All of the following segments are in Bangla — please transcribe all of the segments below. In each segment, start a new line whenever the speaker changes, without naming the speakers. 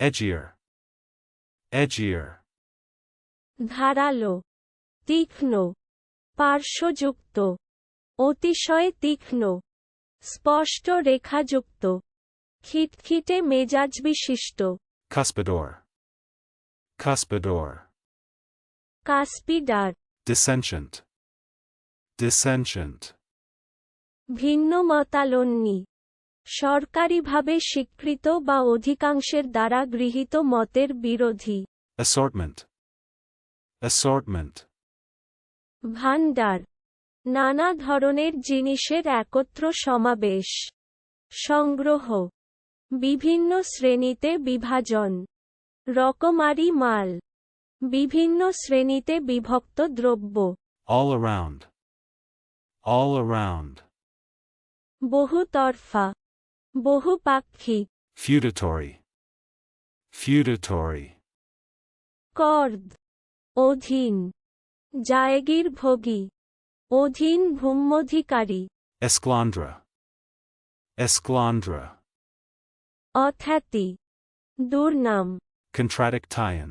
edgier, edgier,
ধারালো তীক্ষ্ণ পার্শ্বযুক্ত অতিশয় তীক্ষ্ণ স্পষ্ট রেখাযুক্ত খিটখিটে মেজাজ বিশিষ্ট
cuspidor, cuspidor,
কাসপিডার।
Dissentient, dissentient,
ভিন্নমতালন্নী সরকারিভাবে স্বীকৃত বা অধিকাংশের দ্বারা গৃহীত মতের বিরোধী।
Assortment, assortment,
ভাণ্ডার। নানা ধরনের জিনিসের একত্র সমাবেশ। সংগ্রহ। বিভিন্ন শ্রেণীতে বিভাজন। রকমারি মাল। বিভিন্ন শ্রেণীতে বিভক্ত দ্রব্য।
All around, all around,
বহুতরফা। বহুপাক্ষিক
feudatory, feudatory,
কর্দ অধীন জায়গির ভোগী অধীন ভূম্যধিকারী
esclandra, esclandra,
অখ্যাতি দুর্নাম
contradictien,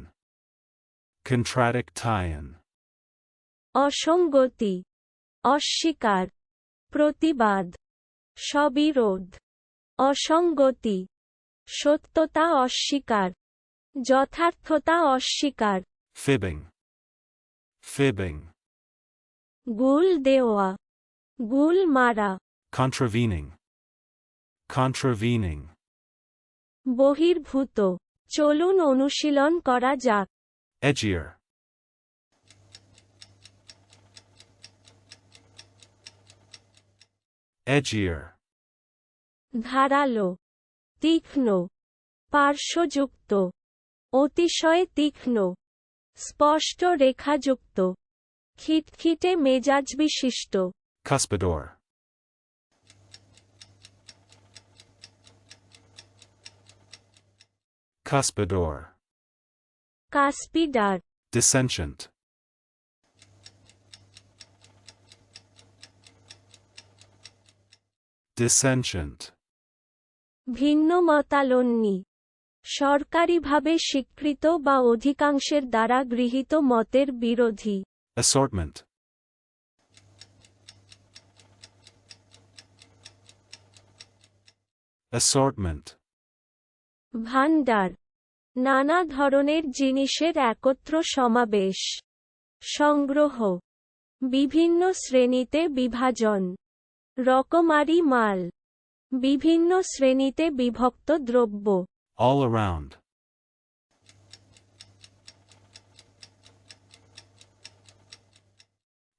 contradictien,
অসঙ্গতি অস্বীকার প্রতিবাদ সবিরোধ অসঙ্গতি। সত্যতা অস্বীকার। যথার্থতা অস্বীকার।
Fibbing, fibbing,
গুল দেওয়া। গুল মারা।
Contravening, contravening,
বহির্ভূত। চলুন অনুশীলন করা যাক।
Edgier, edgier,
ধারালো তীক্ষ্ণ পার্শ্বযুক্ত অতিশয় তীক্ষ্ণ স্পষ্ট রেখাযুক্ত খিটখিটে মেজাজ বিশিষ্ট
cuspidor, cuspidor,
কাসপিডার।
Dissentient, dissentient,
ভিন্নমতালন্নী সরকারিভাবে স্বীকৃত বা অধিকাংশের দ্বারা গৃহীত মতের বিরোধী।
Assortment, assortment,
ভাণ্ডার নানা ধরনের জিনিসের একত্র সমাবেশ। সংগ্রহ। বিভিন্ন শ্রেণীতে বিভাজন। রকমারি মাল। বিভিন্ন শ্রেণীতে বিভক্ত দ্রব্য।
All around,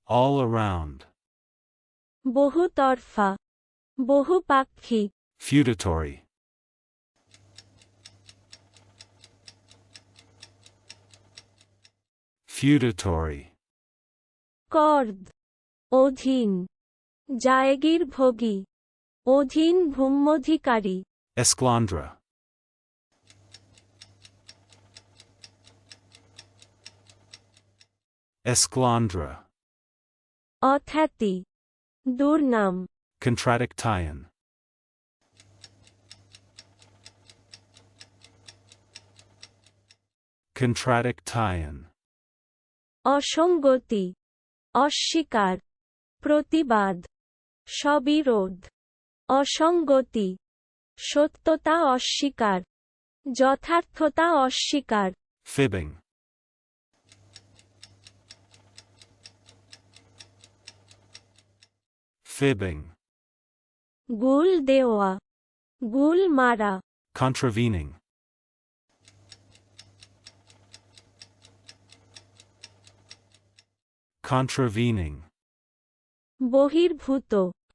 all around,
বহুতরফা বহুপাক্ষিক
feudatory, feudatory,
কর্দ। অধীন। জায়গির ভোগী অধীন ভূম্যধিকারী
esclandra, esclandra,
অখ্যাতি দুর্নাম
contradictien, contradictien,
অসঙ্গতি অস্বীকার প্রতিবাদ সবিরোধ অসঙ্গতি। সত্যতা অস্বীকার। যথার্থতা অস্বীকার।
Fibbing, fibbing,
গুল দেওয়া। গুল মারা।
Contravening, contravening,
বহির্ভূত।